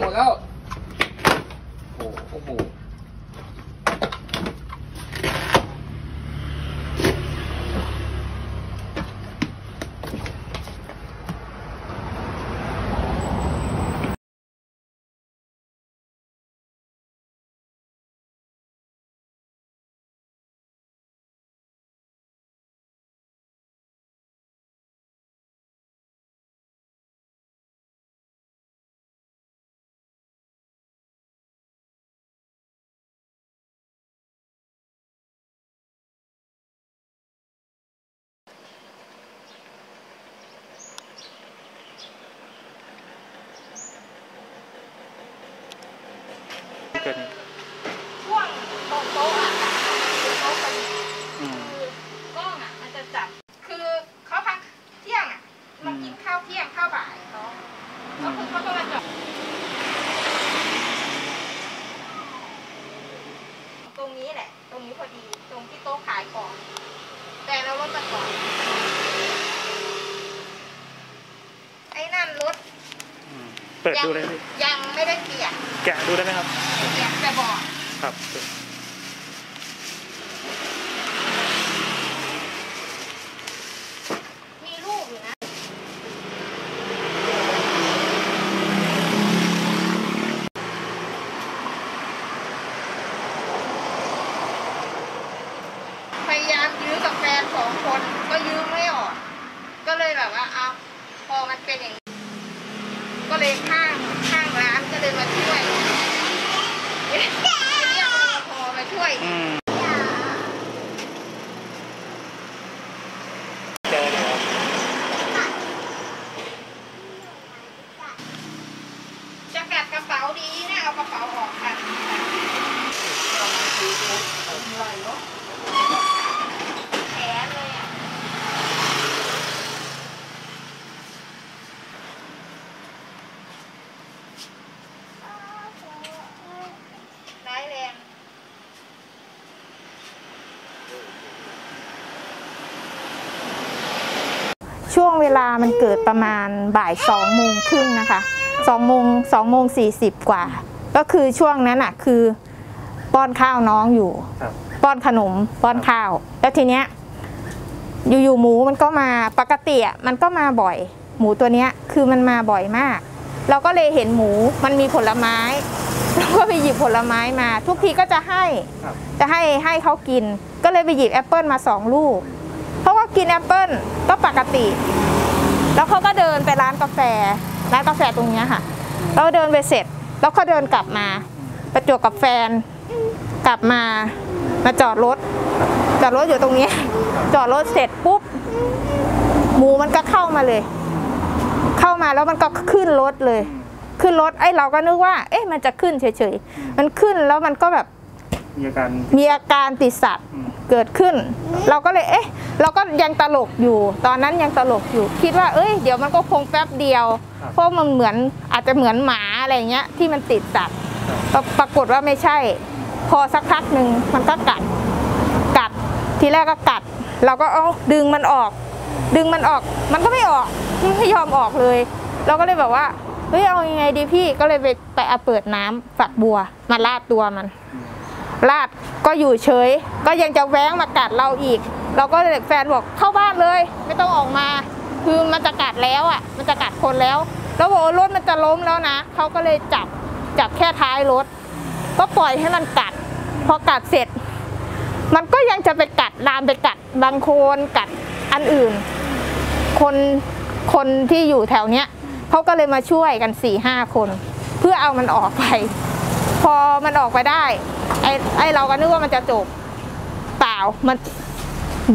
หมดแล้ว โอ้โห กิดเหตุช่วงตรงโต๊ะอะค่ะโต๊ะพอดีอืมคือกล้องอะมันจะจับ คือเขาพักเที่ยงอะมากินข้าวเที่ยงข้าวบ่ายเขาแล้วคือเขาก็มาจอดตรงนี้แหละ ตรงนี้พอดีตรงที่โต๊ะขายของ แต่เรารถมาก่อนไอ้นั่นรถอืมเปิดยัดูได้ไหมยัง ไม่ได้เปลี่ยนแกะดูได้ไหมครับ เปลี่ยนแต่บอกครับ มีลูกอยู่นะ พยายามยื้อกับแฟนสองคนก็ยื้อไม่ออก ก็เลยแบบว่าเอาพอมันเป็นอย่างนี้ก็เลยข้างข้างร้านก็เลยมาช่วยเรียกรปภมาช่วย อืมเจอแล้ว จะกัดกระเป๋าดีนะเอากระเป๋าออกค่ะแขนเลยอะร้ายแรง ช่วงเว ลามันเกิดประมาณบ่ายสองโมงครึ่งนะคะสองโมงสองโมงสี่สิบกว่า ก็คือช่วงนั้นอะคือป้อนข้าวน้องอยู่ครับป้อนขนมป้อนข้าว แล้วทีเนี้ยอยู่ๆหมูมันก็มาปกติอะมันก็มาบ่อย หมูตัวเนี้ยคือมันมาบ่อยมาก เราก็เลยเห็นหมูมันมีผลไม้เราก็ไปหยิบผลไม้มา ทุกทีก็จะให้ครับจะให้ให้เขากิน ก็เลยไปหยิบแอปเปิลมาสองลูกเขาก็กินแอปเปิลก็ปกติ แล้วเขาก็เดินไปร้านกาแฟ ร้านกาแฟตรงเนี้ยค่ะแล้วเดินไปเสร็จ แล้วเขาเดินกลับมา ประจวบกับแฟน กลับมา มาจอดรถ จอดรถอยู่ตรงเนี้ยจอดรถเสร็จปุ๊บ หมูมันก็เข้ามาเลย เข้ามาแล้วมันก็ขึ้นรถเลย ขึ้นรถ ไอ้เราก็นึกว่า เอ๊ะ มันจะขึ้นเฉยๆ มันขึ้นแล้วมันก็แบบ มีอาการ มีอาการติดสัตว์อืมเกิดขึ้น เราก็เลย เอ๊ะ เราก็ยังตลกอยู่ ตอนนั้นยังตลกอยู่ คิดว่าเอ้ยเดี๋ยวมันก็คงแป๊บเดียว เพราะมันเหมือนอาจจะเหมือนหมาอะไรเงี้ยที่มันติดสัตว์ปรปรากฏว่าไม่ใช่ พอสักพักหนึ่งมันก็กัดกัดทีแรกก็กัด เราก็เอาดึงมันออก ดึงมันออก มันก็ไม่ออกมันไม่ยอมออกเลย เราก็เลยแบบว่าเฮ้ยเอายังไงดีพี่ก็เลยไปไปเอาเปิดน้ำฝักบัวมาลาดตัวมันลาดก็อยู่เฉย ก็ยังจะแว้งมากัดเราอีก เราก็เลยแฟนบอกเข้าบ้านเลย ไม่ต้องออกมา คือมันจะกัดแล้วอะ มันจะกัดคนแล้ว แล้วบอกรถมันจะล้มแล้วนะเขาก็เลยจับจับแค่ท้ายรถ ก็ปล่อยให้มันกัด พอกัดเสร็จ มันก็ยังจะไปกัดลามไปกัดบางคนกัดอันอื่น คนคนที่อยู่แถวเนี้ยเขาก็เลยมาช่วยกันสี่ห้าคน เพื่อเอามันออกไป พอมันออกไปได้ไอ้ไอเราก็นึกว่ามันจะจบเปล่ามัน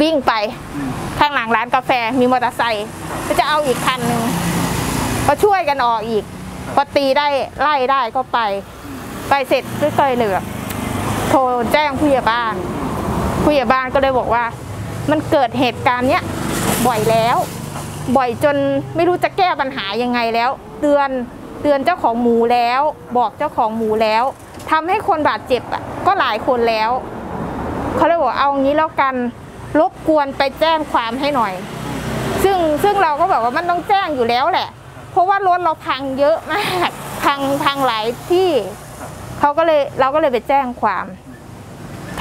วิ่งไปอืมข้างหลังร้านกาแฟมีมอเตอร์ไซค์ก็จะเอาอีกคันหนึ่งก็ช่วยกันออกอีกพอตีได้ไล่ได้ก็ไป ไปเสร็จก็เลยแบบโทรแจ้งผู้ใหญ่บ้าน ผู้ใหญ่บ้านก็เลยบอกว่า มันเกิดเหตุการณ์เนี้ยบ่อยแล้ว บ่อยจนไม่รู้จะแก้ปัญหายังไงแล้ว เตือนเตือนเจ้าของหมูแล้ว บอกเจ้าของหมูแล้วทำให้คนบาดเจ็บอะก็หลายคนแล้วเขาเลยบอกเอางี้แล้วกัน รบกวนไปแจ้งความให้หน่อย ซึ่งซึ่งเราก็แบบว่ามันต้องแจ้งอยู่แล้วแหละ เพราะว่ารถเราพังเยอะมากพพังพังหลายที่ครับเขาก็เลยเราก็เลยไปแจ้งความ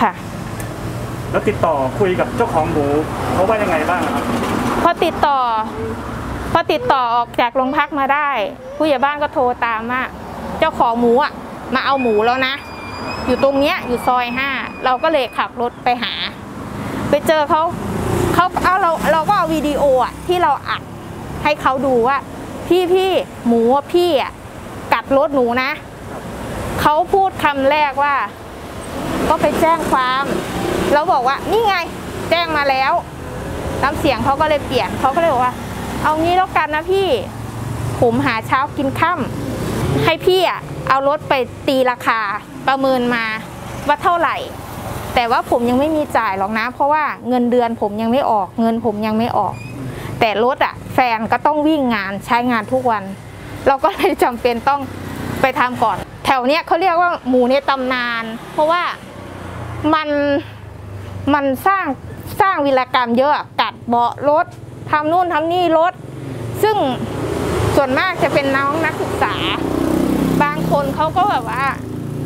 ค่ะ แล้วติดต่อคุยกับเจ้าของหมูเขาว่ายังไงบ้างครับพอติดต่อ พอติดต่อออกจากโรงพักมาได้ ผู้ใหญ่บ้านก็โทรตามว่าเจ้าของหมูอะมาเอาหมูแล้วนะ อยู่ตรงเนี้ยอยู่ซอยห้าเราก็เลยขับรถไปหา ไปเจอเขาเขาเอาเราเราก็เอาวิดีโออะที่เราอัดให้เขาดูว่า พี่พี่หมูพี่อะกัดรถหนูนะเขาพูดคำแรกว่า ก็ไปแจ้งความแล้วบอกว่านี่ไงแจ้งมาแล้วน้ำเสียงเขาก็เลยเปลี่ยนเขาก็เลยบอกว่า เอางี้แล้วกันนะพี่ ผมหาเช้ากินค่ำให้พี่อะเอารถไปตีราคาประเมินมาว่าเท่าไหร่ แต่ว่าผมยังไม่มีจ่ายหรอกนะ เพราะว่าเงินเดือนผมยังไม่ออก เงินผมยังไม่ออก แต่รถอะ แฟนก็ต้องวิ่งงานใช้งานทุกวัน เราก็เลยจำเป็นต้องไปทำก่อน แถวเนี้ยเขาเรียกว่าหมูในตำนาน เพราะว่ามันมันสร้างสร้างวีรกรรมเยอะอะกัดเบาะรถทำนู่นทำนี่รถ ซึ่งส่วนมากจะเป็นน้องนักศึกษา บางคนเขาก็แบบว่า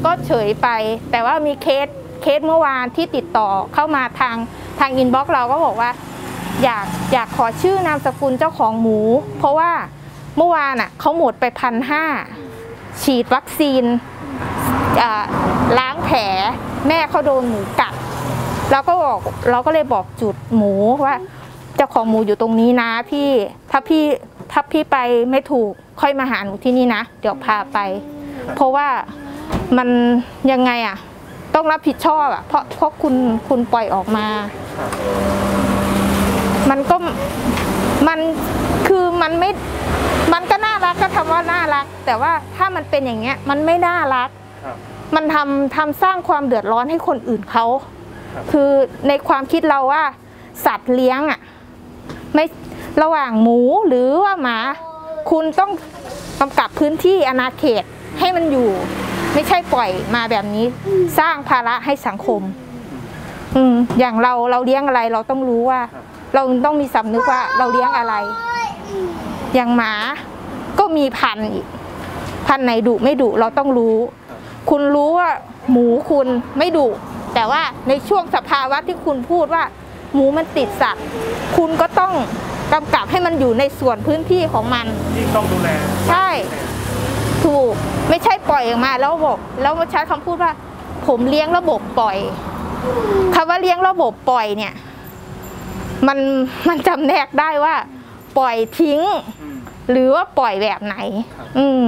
ก็เฉยไป แต่ว่ามีเคส เคสเมื่อวานที่ติดต่อเข้ามาทางทางอินบ็อกซ์เราก็บอกว่า อยากอยากขอชื่อนามสกุลเจ้าของหมู เพราะว่าเมื่อวานอะเขาหมดไปพันห้าฉีดวัคซีนล้างแผลแม่เขาโดนหมูกัดเราก็บอกเราก็เลยบอกจุดหมูว่าเจ้าของหมูอยู่ตรงนี้นะพี่ถ้าพี่ถ้าพี่ไปไม่ถูกค่อยมาหาหนูที่นี่นะ เดี๋ยวพาไป เพราะว่ามันยังไงอะ ต้องรับผิดชอบอะเพราะเพราะคุณคุณปล่อยออกมา มันก็มันคือมันไม่มันก็น่ารักก็ทำว่าน่ารัก แต่ว่าถ้ามันเป็นอย่างเงี้ย มันไม่น่ารักครับมันทำทำสร้างความเดือดร้อนให้คนอื่นเขาครับคือในความคิดเราว่า สัตว์เลี้ยงอะไม่ระหว่างหมูหรือว่าหมา คุณต้องกำกับพื้นที่อาณาเขตให้มันอยู่ ไม่ใช่ปล่อยมาแบบนี้ สร้างภาระให้สังคม อืมอย่างเราเราเลี้ยงอะไรเราต้องรู้ว่า เราต้องมีสำนึกว่าเราเลี้ยงอะไร อย่างหมาก็มีพันธุ์อีกพันธุ์ไหนดุไม่ดุเราต้องรู้ คุณรู้ว่า หมูคุณไม่ดุแต่ว่าในช่วงสภาวะที่คุณพูดว่า หมูมันติดสัตว์ คุณก็ต้องกำกับให้มันอยู่ในส่วนพื้นที่ของมันยิ่งต้องดูแล ใช่ ถูกไม่ใช่ปล่อยออกมาแล้วบอกแล้วมาใช้คำพูดว่า ผมเลี้ยงระบบปล่อยคำว่าเลี้ยงระบบปล่อยเนี่ย มันมันจำแนกได้ว่า ปล่อยทิ้งอืมหรือว่าปล่อยแบบไหนครับอืม